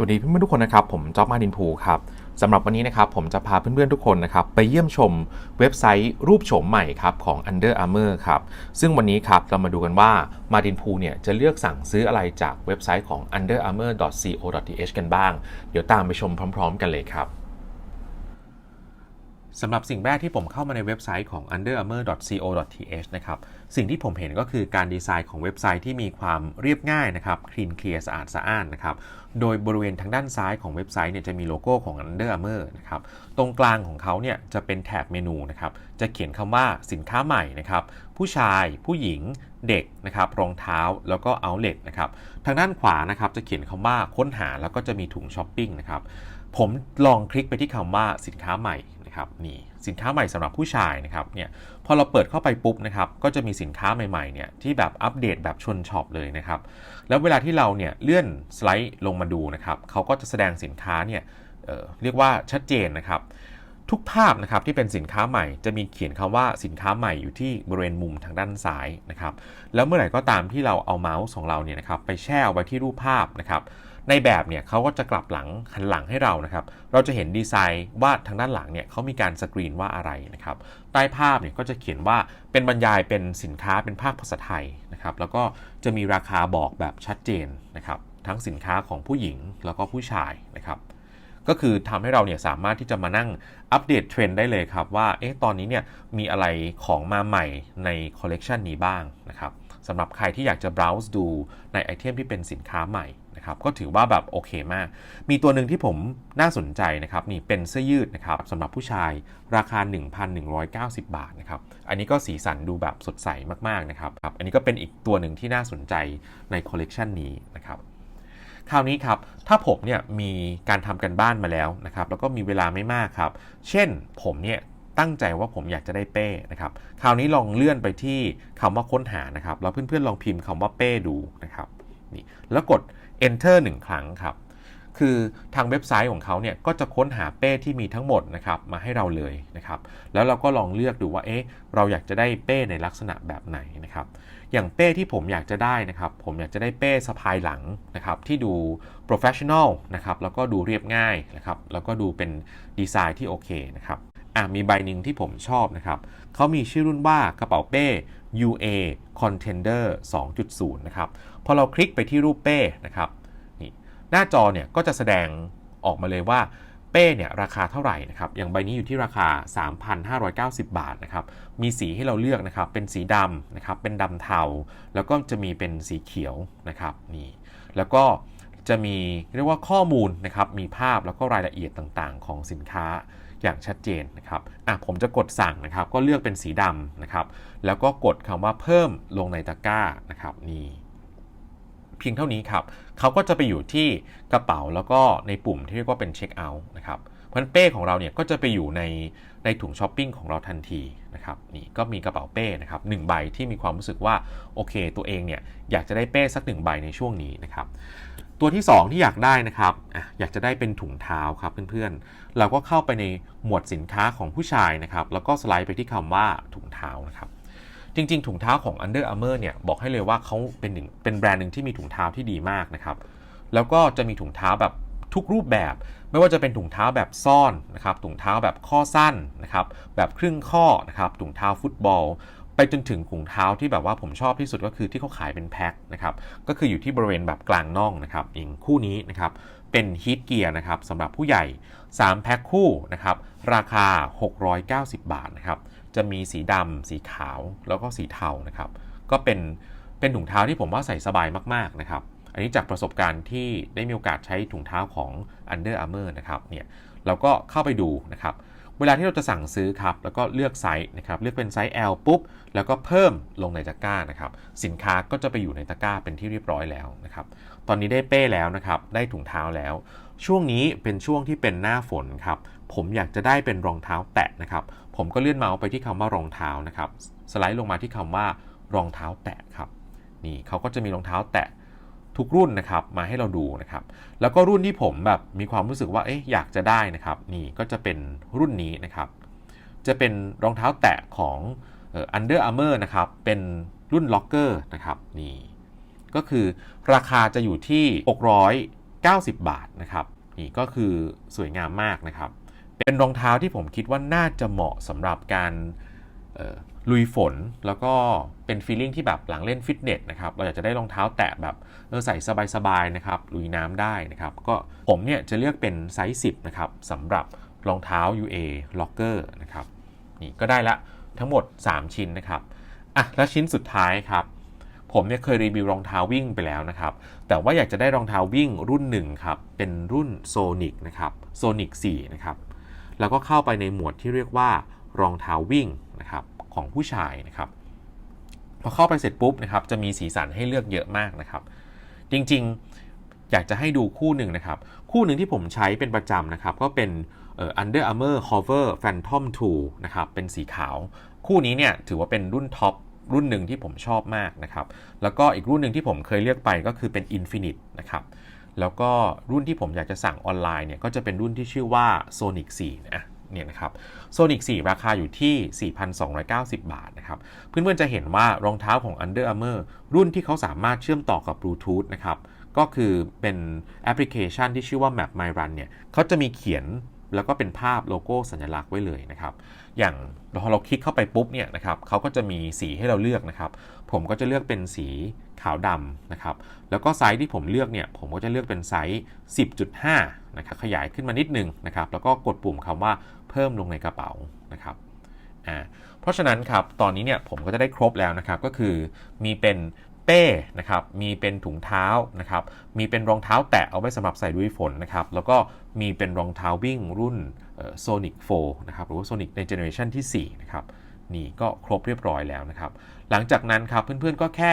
วัสดีเพื่อนๆทุกคนนะครับ ผมจ๊อบมาดินพูครับสำหรับวันนี้นะครับผมจะพาเพื่อนๆทุกคนนะครับไปเยี่ยมชมเว็บไซต์รูปโฉมใหม่ครับของ Under Armour ครับซึ่งวันนี้ครับเรามาดูกันว่ามาดินพูเนี่ยจะเลือกสั่งซื้ออะไรจากเว็บไซต์ของ underarmour.co.th กันบ้าง เดี๋ยวตามไปชมพร้อม ๆ กันเลยครับ สำหรับสิ่งแรกที่ผมเข้ามาในเว็บไซต์ของ underarmour.co.th นะครับ สิ่งที่ผมเห็นก็คือการดีไซน์ของเว็บไซต์ที่มีความเรียบง่ายนะครับคลีนเคลียร์สะอาดสะอ้านนะครับ โดยบริเวณทางด้านซ้ายของเว็บไซต์เนี่ยจะมีโลโก้ของ Under Armour นะครับ ตรงกลางของเขาเนี่ยจะเป็นแถบเมนูนะครับ จะเขียนคำว่าสินค้าใหม่นะครับ ผู้ชาย ผู้หญิง เด็กนะครับ รองเท้า แล้วก็ outlet นะครับ ทางด้านขวานะครับจะเขียนคำว่าค้นหา แล้วก็จะมีถุงช้อปปิ้งนะครับ ผมลองคลิกไปที่คำว่าสินค้าใหม่ นะครับนี่สินค้าใหม่สำหรับผู้ชายนะครับเนี่ยพอเราเปิดเข้าไปปุ๊บนะครับก็จะมีสินค้าใหม่ๆเนี่ยที่แบบอัปเดตแบบชนช็อปเลยนะครับแล้วเวลาที่เราเนี่ยเลื่อนสไลด์ลงมาดูนะครับเขาก็จะแสดงสินค้าเนี่ยเเรียกว่าชัดเจนนะครับทุกภาพนะครับที่เป็นสินค้าใหม่จะมีเขียนคำว่าสินค้าใหม่อยู่ที่บริเวณมุมทางด้านซ้ายนะครับแล้วเมื่อไหร่ก็ตามที่เราเอาเมาส์ของเราเนี่ยนะครับไปแช่เอาไว้ที่รูปภาพนะครับ ในแบบเนี่ยเขาก็จะกลับหลังหันหลังให้เรานะครับ เราจะเห็นดีไซน์ว่าทางด้านหลังเนี่ยเขามีการสกรีนว่าอะไรนะครับ ใต้ภาพเนี่ยก็จะเขียนว่าเป็นบรรยายเป็นสินค้าเป็นภาพภาษาไทยนะครับ แล้วก็จะมีราคาบอกแบบชัดเจนนะครับ ทั้งสินค้าของผู้หญิงแล้วก็ผู้ชายนะครับ ก็คือทำให้เราเนี่ยสามารถที่จะมานั่งอัปเดตเทรนด์ได้เลยครับว่า เอ๊ะ ตอนนี้เนี่ยมีอะไรของมาใหม่ในคอลเลกชันนี้บ้างนะครับสำหรับใครที่อยากจะ browse ดูในไอเทมที่เป็นสินค้าใหม่ นะครับก็ถือว่าแบบโอเคมาก มีตัวหนึ่งที่ผมน่าสนใจนะครับนี่เป็นเสื้อยืดนะครับสำหรับผู้ชายราคา 1,190 บาทนะครับอันนี้ก็สีสันดูแบบสดใสมากๆนะครับอันนี้ก็เป็นอีกตัวหนึ่งที่น่าสนใจในคอลเลกชันนี้นะครับคราวนี้ครับ ถ้าผมเนี่ยมีการทำกันบ้านมาแล้วนะครับ แล้วก็มีเวลาไม่มากครับ เช่นผมเนี่ยตั้งใจว่าผมอยากจะได้เป้นะครับ คราวนี้ลองเลื่อนไปที่คำว่าค้นหานะครับ แล้วเพื่อนๆลองพิมพ์คำว่าเป้ดูนะครับ นี่ แล้วกด enter 1 ครั้งครับ คือทางเว็บไซต์ของเขาเนี่ยก็จะค้นหาเป้ที่มีทั้งหมดนะครับมาให้เราเลยนะครับ แล้วเราก็ลองเลือกดูว่าเอ๊ะเราอยากจะได้เป้ในลักษณะแบบไหนนะครับ อย่างเป้ที่ผมอยากจะได้นะครับ ผมอยากจะได้เป้สะพายหลังนะครับที่ดู professional นะครับแล้วก็ดูเรียบง่ายนะครับแล้วก็ดูเป็นดีไซน์ที่โอเคนะครับ อะมีใบหนึ่งที่ผมชอบนะครับ เขามีชื่อรุ่นว่ากระเป๋าเป้ UA Contender 2.0 นะครับ พอเราคลิกไปที่รูปเป้นะครับนี่หน้าจอเนี่ยก็จะแสดงออกมาเลยว่าเป้เนี่ยราคาเท่าไหร่นะครับ อย่างใบนี้อยู่ที่ราคา 3,590 บาทนะครับ มีสีให้เราเลือกนะครับ เป็นสีดำนะครับ เป็นดำเทา แล้วก็จะมีเป็นสีเขียวนะครับนี่ แล้วก็จะมีเรียกว่าข้อมูลนะครับ มีภาพแล้วก็รายละเอียดต่างๆ ของสินค้า อย่างชัดเจนนะครับอะผมจะกดสั่งนะครับ ก็เลือกเป็นสีดำนะครับ แล้วก็กดคำว่าเพิ่มลงในตะกร้านะครับนี่เพียงเท่านี้ครับเขาก็จะไปอยู่ที่กระเป๋าแล้วก็ในปุ่มที่เรียกว่าเป็นเช็คเอาท์นะครับเพราะฉะนั้นเป้ของเราเนี่ยก็จะไปอยู่ในในถุงช้อปปิ้งของเราทันทีนะครับนี่ก็มีกระเป๋าเป้นะครับหนึ่งใบที่มีความรู้สึกว่าโอเค ตัวเองเนี่ยอยากจะได้เป้สักหนึ่งใบในช่วงนี้นะครับ ตัวที่ 2 ที่อยากได้นะครับออยากจะได้เป็นถุงเท้าครับเพื่อนๆ เราก็เข้าไปในหมวดสินค้าของผู้ชายนะครับ แล้วก็สไลด์ไปที่คำว่าถุงเท้านะครับ จริง ๆ ถุงเท้าของ Under Armour เนี่ยบอกให้เลยว่าเขาเป็นหนึ่งเป็นแบรนด์หนึ่งที่มีถุงเท้าที่ดีมากนะครับ แล้วก็จะมีถุงเท้าแบบทุกรูปแบบ ไม่ว่าจะเป็นถุงเท้าแบบซ่อนนะครับ ถุงเท้าแบบข้อสั้นนะครับ แบบครึ่งข้อนะครับ ถุงเท้าฟุตบอล ไปจนถึงถุงเท้าที่แบบว่าผมชอบที่สุดก็คือที่เขาขายเป็นแพ็คนะครับก็คืออยู่ที่บริเวณแบบกลางน่องนะครับอย่างคู่นี้นะครับเป็นฮีทเกียร์นะครับสำหรับผู้ใหญ่ 3 แพ็คคู่นะครับราคา 690 บาทนะครับจะมีสีดำสีขาวแล้วก็สีเทานะครับก็เป็นเป็นถุงเท้าที่ผมว่าใส่สบายมากๆนะครับอันนี้จากประสบการณ์ที่ได้มีโอกาสใช้ถุงเท้าของ Under Armour นะครับเนี่ยเราก็เข้าไปดูนะครับ เวลาที่เราจะสั่งซื้อครับ แล้วก็เลือกไซส์นะครับ เลือกเป็นไซส์ L ปุ๊บ แล้วก็เพิ่มลงในตะกร้านะครับ สินค้าก็จะไปอยู่ในตะกร้าเป็นที่เรียบร้อยแล้วนะครับ ตอนนี้ได้เป้แล้วนะครับ ได้ถุงเท้าแล้ว ช่วงนี้เป็นช่วงที่เป็นหน้าฝนครับ ผมอยากจะได้เป็นรองเท้าแตะนะครับ ผมก็เลื่อนเมาส์ไปที่คำว่ารองเท้านะครับ สไลด์ลงมาที่คำว่ารองเท้าแตะครับ นี่เขาก็จะมีรองเท้าแตะ ทุกรุ่นนะครับมาให้เราดูนะครับ แล้วก็รุ่นที่ผมแบบมีความรู้สึกว่าเอ๊ะอยากจะได้นะครับ นี่ก็จะเป็นรุ่นนี้นะครับ จะเป็นรองเท้าแตะของ Under Armour นะครับ เป็นรุ่นล็อกเกอร์นะครับนี่ก็คือราคาจะอยู่ที่ 690 บาทนะครับ นี่ก็คือสวยงามมากนะครับ เป็นรองเท้าที่ผมคิดว่าน่าจะเหมาะสำหรับการ ลุยฝนแล้วก็เป็นฟีลลิ่งที่แบบหลังเล่นฟิตเนสนะครับเราอยากจะได้รองเท้าแตะแบบเออใส่สบายๆนะครับลุยน้ำได้นะครับก็ผมเนี่ยจะเลือกเป็นไซส์ 10 นะครับสำหรับรองเท้า UA Locker นะครับนี่ก็ได้ละทั้งหมด 3 ชิ้นนะครับอะและชิ้นสุดท้ายครับ ผมเนี่ยเคยรีวิวรองเท้าวิ่งไปแล้วนะครับ แต่ว่าอยากจะได้รองเท้าวิ่งรุ่นหนึ่งครับเป็นรุ่น Sonic นะครับ Sonic 4 นะครับแล้วก็เข้าไปในหมวดที่เรียกว่ารองเท้าวิ่ง ของผู้ชายนะครับ พอเข้าไปเสร็จปุ๊บนะครับจะมีสีสันให้เลือกเยอะมากนะครับ จริงๆอยากจะให้ดูคู่หนึ่งนะครับ คู่หนึ่งที่ผมใช้เป็นประจำนะครับ ก็เป็น Under Armour Hover Phantom 2นะครับเป็นสีขาว คู่นี้เนี่ยถือว่าเป็นรุ่นท็อปรุ่นหนึ่งที่ผมชอบมากนะครับ แล้วก็อีกรุ่นหนึ่งที่ผมเคยเลือกไปก็คือเป็น Infinite นะครับ แล้วก็รุ่นที่ผมอยากจะสั่งออนไลน์เนี่ยก็จะเป็นรุ่นที่ชื่อว่า Sonic 4นะ เนี่ยนะครับโซนิก4ราคาอยู่ที่ 4,290 บาทนะครับเพื่อนๆจะเห็นว่ารองเท้าของ Under Armour รุ่นที่เขาสามารถเชื่อมต่อกับบลูทูธนะครับก็คือเป็นแอปพลิเคชันที่ชื่อว่า Map My Run เนี่ยเขาจะมีเขียนแล้วก็เป็นภาพโลโก้สัญลักษณ์ไว้เลยนะครับ อย่างพอเราคลิกเข้าไปปุ๊บเนี่ยนะครับเขาก็จะมีสีให้เราเลือกนะครับ ผมก็จะเลือกเป็นสีขาวดำนะครับ แล้วก็ไซส์ที่ผมเลือกเนี่ย ผมก็จะเลือกเป็นไซส์ 10.5 นะครับ ขยายขึ้นมานิดนึงนะครับ แล้วก็กดปุ่มคำว่าเพิ่มลงในกระเป๋านะครับ อ่า เพราะฉะนั้นครับ ตอนนี้เนี่ยผมก็จะได้ครบแล้วนะครับ ก็คือมีเป็นเป้นะครับ มีเป็นถุงเท้านะครับ มีเป็นรองเท้าแตะเอาไว้สำหรับใส่ลุยฝนนะครับ แล้วก็มีเป็นรองเท้าวิ่งรุ่นโซนิก4นะครับ หรือว่าโซนิกในเจเนอเรชันที่4นะครับ นี่ก็ครบเรียบร้อยแล้วนะครับ หลังจากนั้นครับเพื่อนๆก็แค่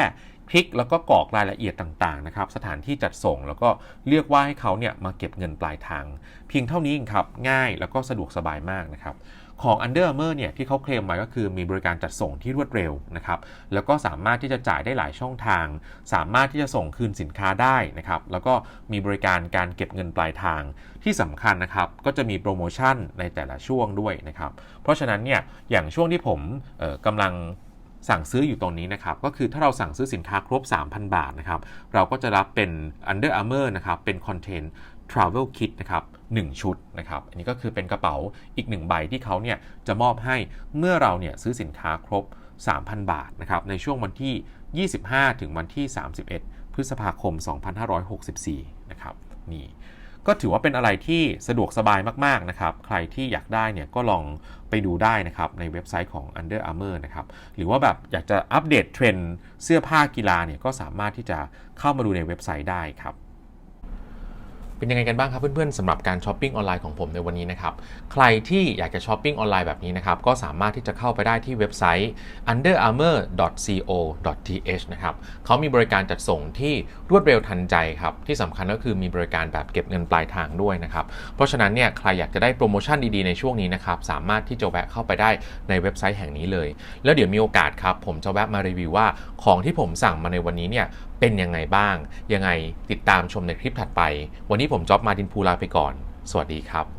คลิกแล้วก็กรอกรายละเอียดต่างๆนะครับสถานที่จัดส่งแล้วก็เรียกว่าให้เขาเนี่ยมาเก็บเงินปลายทาง เพียงเท่านี้เองครับง่ายแล้วก็สะดวกสบายมากนะครับของ Under Armour เนี่ยที่เขาเคลมไว้ก็คือมีบริการจัดส่งที่รวดเร็วนะครับแล้วก็สามารถที่จะจ่ายได้หลายช่องทาง สามารถที่จะส่งคืนสินค้าได้นะครับแล้วก็มีบริการการเก็บเงินปลายทางที่สำคัญนะครับก็จะมีโปรโมชั่นในแต่ละช่วงด้วยนะครับเพราะฉะนั้นเนี่ยอย่างช่วงที่ผมกำลัง สั่งซื้ออยู่ตรงนี้นะครับ ก็คือถ้าเราสั่งซื้อสินค้าครบ 3,000 บาทนะครับ เราก็จะรับเป็น Under Armour นะครับ เป็นคอนเทนต์ Travel Kit นะครับ1ชุดนะครับ อันนี้ก็คือเป็นกระเป๋าอีก 1 ใบที่เขาเนี่ยจะมอบให้เมื่อเราเนี่ยซื้อสินค้าครบ 3,000 บาทนะครับ ในช่วงวันที่ 25 ถึงวันที่ 31 พฤษภาคม 2564 นะครับ นี่ ก็ถือว่าเป็นอะไรที่สะดวกสบายมากๆนะครับ ใครที่อยากได้เนี่ยก็ลองไปดูได้นะครับในเว็บไซต์ของ Under Armour นะครับ หรือว่าแบบอยากจะอัปเดตเทรนด์เสื้อผ้ากีฬาเนี่ยก็สามารถที่จะเข้ามาดูในเว็บไซต์ได้ครับ เป็นยังไงกันบ้างครับเพื่อนๆสำหรับการช้อปปิ้งออนไลน์ของผมในวันนี้นะครับ ใครที่อยากจะช้อปปิ้งออนไลน์แบบนี้นะครับ ก็สามารถที่จะเข้าไปได้ที่เว็บไซต์ underarmour.co.th นะครับเขามีบริการจัดส่งที่รวดเร็วทันใจครับ ที่สำคัญก็คือมีบริการแบบเก็บเงินปลายทางด้วยนะครับ เพราะฉะนั้นเนี่ยใครอยากจะได้โปรโมชั่นดีๆในช่วงนี้นะครับ สามารถที่จะแวะเข้าไปได้ในเว็บไซต์แห่งนี้เลย แล้วเดี๋ยวมีโอกาสครับผมจะแวะมารีวิวว่าของที่ผมสั่งมาในวันนี้เนี่ย เป็นยังไงบ้าง ยังไงติดตามชมในคลิปถัดไป วันนี้ผมจ๊อบมาดินพูลาไปก่อน สวัสดีครับ